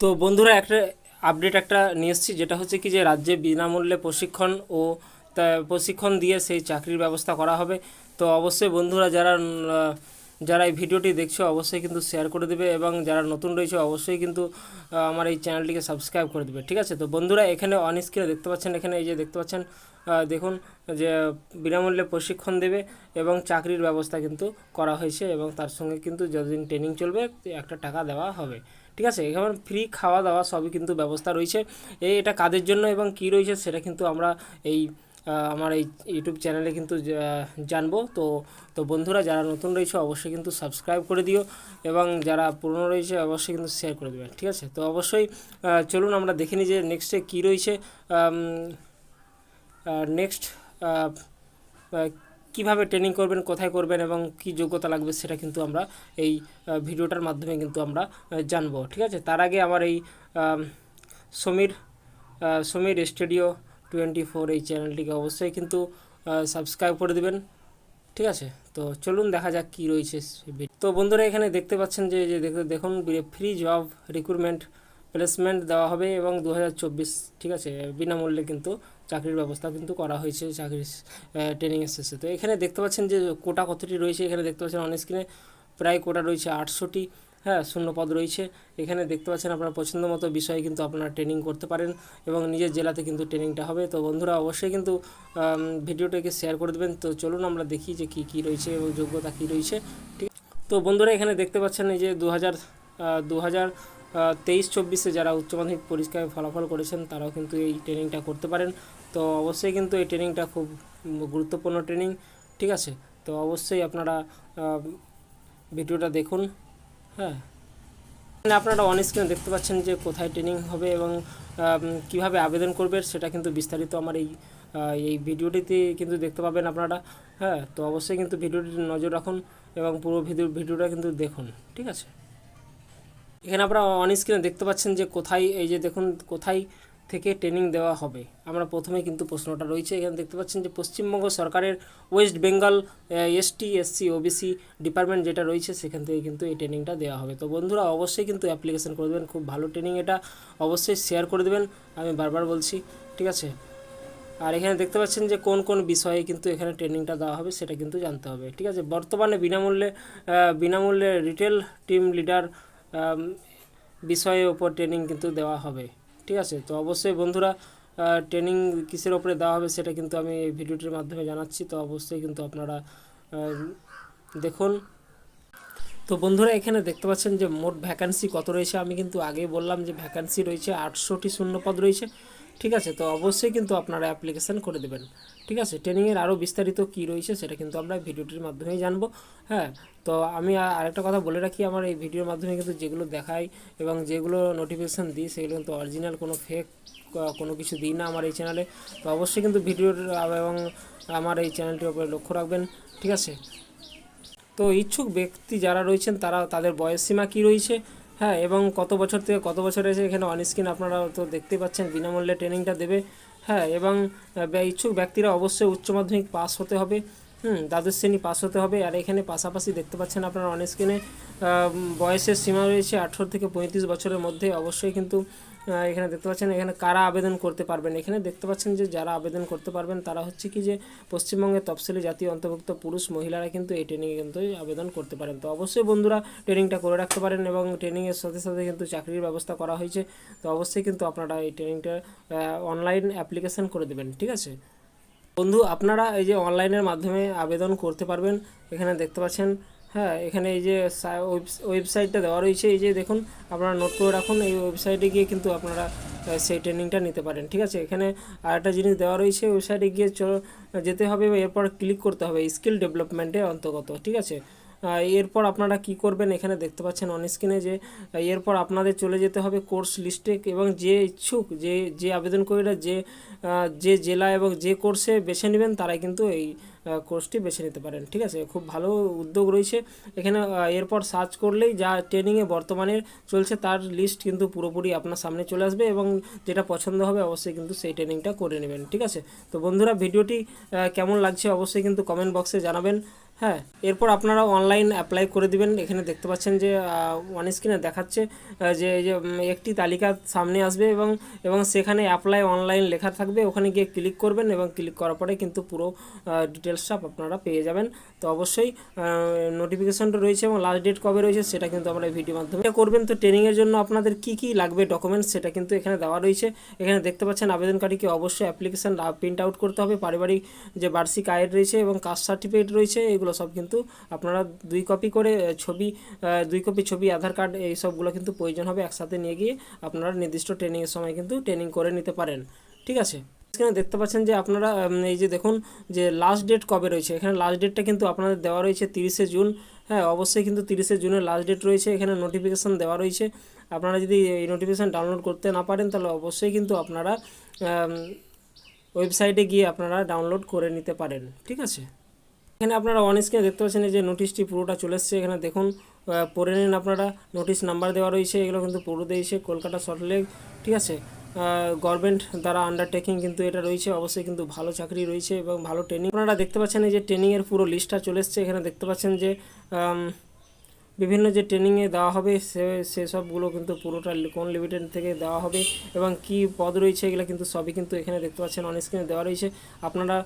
তো বন্ধুরা, একটা আপডেট একটা নিয়ে এসেছি, যেটা হচ্ছে কি যে রাজ্যে বিনামূল্যে প্রশিক্ষণ ও প্রশিক্ষণ দিয়ে সেই চাকরির ব্যবস্থা করা হবে। তো অবশ্যই বন্ধুরা, যারা যারা এই ভিডিওটি দেখছ অবশ্যই কিন্তু শেয়ার করে দেবে এবং যারা নতুন রয়েছে অবশ্যই কিন্তু আমার এই চ্যানেলটিকে সাবস্ক্রাইব করে দেবে, ঠিক আছে? তো বন্ধুরা, এখানে অন স্ক্রিনে দেখতে পাচ্ছেন, এখানে এই যে দেখতে পাচ্ছেন দেখুন যে বিনামূল্যে প্রশিক্ষণ দেবে এবং চাকরির ব্যবস্থা কিন্তু করা হয়েছে এবং তার সঙ্গে কিন্তু যতদিন ট্রেনিং চলবে, একটা টাকা দেওয়া হবে, ঠিক আছে? এখানে ফ্রি খাওয়া দাওয়া সবই কিন্তু ব্যবস্থা রয়েছে। এই এটা কাদের জন্য এবং কি রয়েছে সেটা কিন্তু আমরা এই আমার এই ইউটিউব চ্যানেলে কিন্তু জানব। তো তো বন্ধুরা, যারা নতুন রয়েছে, অবশ্যই কিন্তু সাবস্ক্রাইব করে দিও এবং যারা পুরনো রয়েছে, অবশ্যই কিন্তু শেয়ার করে দেবেন ঠিক আছে? তো অবশ্যই চলুন আমরা দেখে নিই যে নেক্সটে কী রয়েছে। নেক্সট কীভাবে ট্রেনিং করবেন, কোথায় করবেন এবং কি যোগ্যতা লাগবে সেটা কিন্তু আমরা এই ভিডিওটার মাধ্যমে কিন্তু আমরা জানব। ঠিক আছে? তার আগে আমার এই Samir Samir studio twenty four এই চ্যানেলটিকে অবশ্যই কিন্তু সাবস্ক্রাইব করে দেবেন। ঠিক আছে? তো চলুন দেখা যাক কী রয়েছে তো বন্ধুরা, এখানে দেখতে পাচ্ছেন যে যে দেখে- দেখুন ফ্রি জব রিক্রুটমেন্ট প্লেসমেন্ট দেওয়া হবে এবং দু হাজার চব্বিশ, ঠিক আছে? বিনামূল্যে কিন্তু চাকরির ব্যবস্থা কিন্তু করা হয়েছে চাকরির ট্রেনিংয়ের শেষে। তো এখানে দেখতে পাচ্ছেন যে কোটা কতটি রয়েছে? এখানে দেখতে পাচ্ছেন অন স্ক্রিনে প্রায় কোটা রয়েছে আটশোটি হ্যাঁ শূন্য পদ রয়েছে। এখানে দেখতে পাচ্ছেন আপনার পছন্দ মতো বিষয়ে কিন্তু আপনারা ট্রেনিং করতে পারেন এবং নিজের জেলাতে কিন্তু ট্রেনিংটা হবে। তো বন্ধুরা, অবশ্যই কিন্তু ভিডিওটাকে শেয়ার করে দেবেন। তো চলুন আমরা দেখি যে কী কী রয়েছে এবং যোগ্যতা কী রয়েছে। ঠিক তো বন্ধুরা, এখানে দেখতে পাচ্ছেন এই যে দু হাজার দু হাজার তেইশ, চব্বিশে যারা উচ্চ মাধ্যমিক পরীক্ষায় ফলাফল করেছেন, তারাও কিন্তু এই ট্রেনিংটা করতে পারেন। তো অবশ্যই কিন্তু এই ট্রেনিংটা খুব গুরুত্বপূর্ণ ট্রেনিং ঠিক আছে? তো অবশ্যই আপনারা ভিডিওটা দেখুন। হ্যাঁ। মানে আপনারা অন স্ক্রিনে দেখতে পাচ্ছেন যে কোথায় ট্রেনিং হবে এবং কীভাবে আবেদন করবে সেটা কিন্তু বিস্তারিত আমার এই এই ভিডিওটিতে কিন্তু দেখতে পাবেন আপনারা। হ্যাঁ তো অবশ্যই কিন্তু ভিডিওটি নজর রাখুন এবং পুরো ভিডিও, ভিডিওটা কিন্তু দেখুন, ঠিক আছে? এখানে আপনারা অন স্ক্রিনে দেখতে পাচ্ছেন যে কোথায়, এই যে দেখুন কোথায় থেকে ট্রেনিং দেওয়া হবে। আমরা প্রথমে কিন্তু প্রশ্নটা রয়েছে, এখানে দেখতে পাচ্ছেন যে পশ্চিমবঙ্গ সরকারের West Bengal ST SC OBC department যেটা রয়েছে, সেখান থেকে কিন্তু এই ট্রেনিংটা দেওয়া হবে। তো বন্ধুরা, অবশ্যই কিন্তু অ্যাপ্লিকেশন করে দেবেন, খুব ভালো ট্রেনিং এটা। অবশ্যই শেয়ার করে দেবেন, আমি বারবার বলছি, ঠিক আছে? আর এখানে দেখতে পাচ্ছেন যে কোন কোন বিষয়ে কিন্তু এখানে ট্রেনিংটা দেওয়া হবে, সেটা কিন্তু জানতে হবে, ঠিক আছে? বর্তমানে বিনামূল্যে বিনামূল্যে রিটেল টিম লিডার বিষয়ের ওপর ট্রেনিং কিন্তু দেওয়া হবে। ঠিক আছে? তো অবশ্যই বন্ধুরা ট্রেনিং কিসের ওপরে দেওয়া হবে সেটা কিন্তু আমি এই ভিডিওটির মাধ্যমে জানাচ্ছি। তো অবশ্যই কিন্তু আপনারা দেখুন। তো বন্ধুরা, এখানে দেখতে পাচ্ছেন যে মোট ভ্যাকান্সি কত রয়েছে? আমি কিন্তু আগেই বললাম যে ভ্যাকান্সি রয়েছে আটশোটি শূন্যপদ রয়েছে। ঠিক আছে? তো অবশ্যই কিন্তু আপনারা অ্যাপ্লিকেশান করে দেবেন। ঠিক আছে? ট্রেনিংয়ের আরও বিস্তারিত কী রয়েছে সেটা কিন্তু আমরা ভিডিওটির মাধ্যমেই জানব। হ্যাঁ? তো আমি আরেকটা কথা বলে রাখি, আমার এই ভিডিওর মাধ্যমে কিন্তু যেগুলো দেখাই এবং যেগুলো নোটিফিকেশান দিই, সেগুলো কিন্তু অরিজিনাল কোনো ফেক কোনো কিছু দিই না আমার এই চ্যানেলে তো অবশ্যই কিন্তু ভিডিওর এবং আমার এই চ্যানেলটির উপরে লক্ষ্য রাখবেন। ঠিক আছে? তো ইচ্ছুক ব্যক্তি যারা রয়েছেন, তারা তাদের বয়স সীমা কী রয়েছে? হ্যাঁ এবং কত বছর থেকে কত বছর এসে এখানে অনস্ক্রিন আপনারা তো দেখতে পাচ্ছেন, বিনামূল্যে ট্রেনিংটা দেবে। হ্যাঁ এবং ইচ্ছুক ব্যক্তিরা অবশ্যই উচ্চ মাধ্যমিক পাস হতে হবে। হুম, দ্বাদশ শ্রেণি পাস হতে হবে। আর এখানে পাশাপাশি দেখতে পাচ্ছেন আপনারা অনস্ক্রিনে বয়সের সীমা রয়েছে আঠেরো থেকে পঁয়ত্রিশ বছরের মধ্যে। অবশ্যই কিন্তু এখানে দেখতে পাচ্ছেন, এখানে কারা আবেদন করতে পারবেন? এখানে দেখতে পাচ্ছেন যে যারা আবেদন করতে পারবেন, তারা হচ্ছে কি যে পশ্চিমবঙ্গের তফসিলি জাতি অন্তর্ভুক্ত পুরুষ মহিলারা কিন্তু এই ট্রেনিংয়ে কিন্তু আবেদন করতে পারেন। তো অবশ্যই বন্ধুরা ট্রেনিংটা করে রাখতে পারেন এবং ট্রেনিংয়ের সাথে সাথে কিন্তু চাকরির ব্যবস্থা করা হয়েছে। তো অবশ্যই কিন্তু আপনারা এই ট্রেনিংটা অনলাইন অ্যাপ্লিকেশন করে দেবেন, ঠিক আছে? বন্ধু, আপনারা এই যে অনলাইনের মাধ্যমে আবেদন করতে পারবেন, এখানে দেখতে পাচ্ছেন হ্যাঁ এখানে এই যে ওয়েবসাইটটা দেওয়া রয়েছে, এই যে দেখুন, আপনারা নোট করে রাখুন, এই ওয়েবসাইটে গিয়ে কিন্তু আপনারা সেই ট্রেনিংটা নিতে পারেন, ঠিক আছে? এখানে আরেকটা জিনিস দেওয়া রয়েছে, ওয়েবসাইটে গিয়ে যেতে হবে, এরপর ক্লিক করতে হবে স্কিল ডেভেলপমেন্টের অন্তর্গত, ঠিক আছে? এরপর আপনারা কি করবেন? এখানে দেখতে পাচ্ছেন অন স্ক্রিনে যে এরপর আপনাদের চলে যেতে হবে কোর্স লিস্টে এবং যে ইচ্ছুক, যে যে আবেদনকারীরা যে যে জেলা এবং যে কোর্সে বেছে নেবেন, তারাই কিন্তু এই কোর্সটি বেছে নিতে পারেন, ঠিক আছে? খুব ভালো উদ্যোগ রয়েছে। এখানে এরপর সার্চ করলেই যা ট্রেনিংয়ে বর্তমানে চলছে, তার লিস্ট কিন্তু পুরোপুরি আপনার সামনে চলে আসবে এবং যেটা পছন্দ হবে, অবশ্যই কিন্তু সেই ট্রেনিংটা করে নেবেন, ঠিক আছে? তো বন্ধুরা, ভিডিওটি কেমন লাগছে অবশ্যই কিন্তু কমেন্ট বক্সে জানাবেন। হ্যাঁ এরপর আপনারা অনলাইন অ্যাপ্লাই করে দিবেন। এখানে দেখতে পাচ্ছেন যে ওয়ান স্ক্রিনে দেখাচ্ছে যে যে একটি তালিকা সামনে আসবে এবং এবং সেখানে অ্যাপ্লাই অনলাইন লেখা থাকবে। ওখানে গিয়ে ক্লিক করবেন এবং ক্লিক করার পরে কিন্তু পুরো ডিটেলসটা আপনারা পেয়ে যাবেন। তো অবশ্যই নোটিফিকেশনটা রয়েছে এবং লাস্ট ডেট কবে রয়েছে সেটা কিন্তু আমরা ভিডিও মাধ্যমে করবেন। তো ট্রেনিংয়ের জন্য আপনাদের কি কি লাগবে ডকুমেন্টস সেটা কিন্তু এখানে দেওয়া রয়েছে। এখানে দেখতে পাচ্ছেন আবেদনকারীকে অবশ্যই অ্যাপ্লিকেশন প্রিন্ট আউট করতে হবে। পারিবারিক যে বার্ষিক আয়ের রয়েছে এবং কাস্ট সার্টিফিকেট রয়েছে, এগুলো সব কিন্তু আপনারা দুই কপি করে ছবি দুই কপি ছবি, আধার কার্ড এই সবগুলো কিন্তু প্রয়োজন হবে একসাথে নিয়ে গিয়ে আপনারা নির্দিষ্ট ট্রেনিংয়ের সময় কিন্তু ট্রেনিং করে নিতে পারেন। ঠিক আছে? এখানে দেখতে পাচ্ছেন যে আপনারা এই যে দেখুন যে লাস্ট ডেট কবে রয়েছে? এখানে লাস্ট ডেটটা কিন্তু আপনাদের দেওয়া রয়েছে তিরিশে জুন। হ্যাঁ অবশ্যই কিন্তু তিরিশে জুনের লাস্ট ডেট রয়েছে। এখানে নোটিফিকেশান দেওয়া রয়েছে। আপনারা যদি এই নোটিফিকেশান ডাউনলোড করতে না পারেন, তাহলে অবশ্যই কিন্তু আপনারা ওয়েবসাইটে গিয়ে আপনারা ডাউনলোড করে নিতে পারেন। ঠিক আছে? এখানে আপনারা অন স্ক্রিনে দেখতে পাচ্ছেন যে নোটিশটি পুরোটা চলে এসছে। এখানে দেখুন পড়ে নিন আপনারা নোটিশ নাম্বার দেওয়া রয়েছে, এগুলো কিন্তু পুরো দিয়েছে কলকাতা সল্টলেক ঠিক আছে? গভর্নমেন্ট দ্বারা আন্ডারটেকিং কিন্তু এটা রয়েছে, অবশ্যই কিন্তু ভালো চাকরি রয়েছে এবং ভালো ট্রেনিং আপনারা দেখতে পাচ্ছেন যে ট্রেনিংয়ের পুরো লিস্টটা চলে এসছে। এখানে দেখতে পাচ্ছেন যে বিভিন্ন যে ট্রেনিংয়ে দেওয়া হবে, সে সেসবগুলো কিন্তু পুরোটা কোন লিমিটেড থেকে দেওয়া হবে এবং কি পদ রয়েছে, এগুলো কিন্তু সবই কিন্তু এখানে দেখতে পাচ্ছেন অন স্ক্রিনে দেওয়া রয়েছে। আপনারা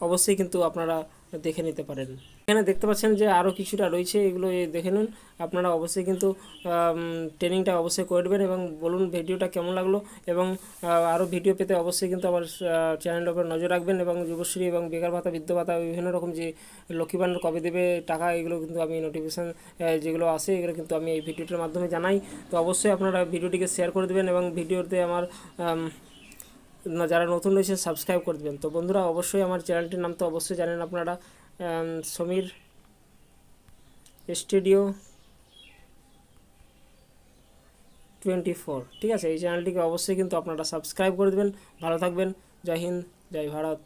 অবশ্যই কিন্তু আপনারা দেখে নিতে পারেন। এখানে দেখতে পাচ্ছেন যে আরও কিছুটা রয়েছে, এগুলো দেখে নিন। আপনারা অবশ্যই কিন্তু ট্রেনিংটা অবশ্যই করে দেবেন এবং বলুন ভিডিওটা কেমন লাগল এবং আরও ভিডিও পেতে অবশ্যই কিন্তু আমার চ্যানেলের উপর নজর রাখবেন এবং যুবশ্রী এবং বেকার ভাতা, বৃদ্ধ ভাতা, বিভিন্ন রকম যে লক্ষ্মী ভাণ্ডার কবে দেবে, টাকা, এগুলো কিন্তু আমি নোটিফিকেশান যেগুলো আসে এগুলো কিন্তু আমি এই ভিডিওটার মাধ্যমে জানাই। তো অবশ্যই আপনারা ভিডিওটিকে শেয়ার করে দেবেন এবং ভিডিওতে আমার যারা নতুন রয়েছে সাবস্ক্রাইব করে দেবেন। তো বন্ধুরা, অবশ্যই আমার চ্যানেলটির নাম তো অবশ্যই জানেন আপনারা। Samir studio twenty four. ঠিক আছে, এই চ্যানেলটিকে অবশ্যই কিন্তু আপনারা সাবস্ক্রাইব করে দেবেন। ভালো থাকবেন। জয় হিন্দ, জয় ভারত।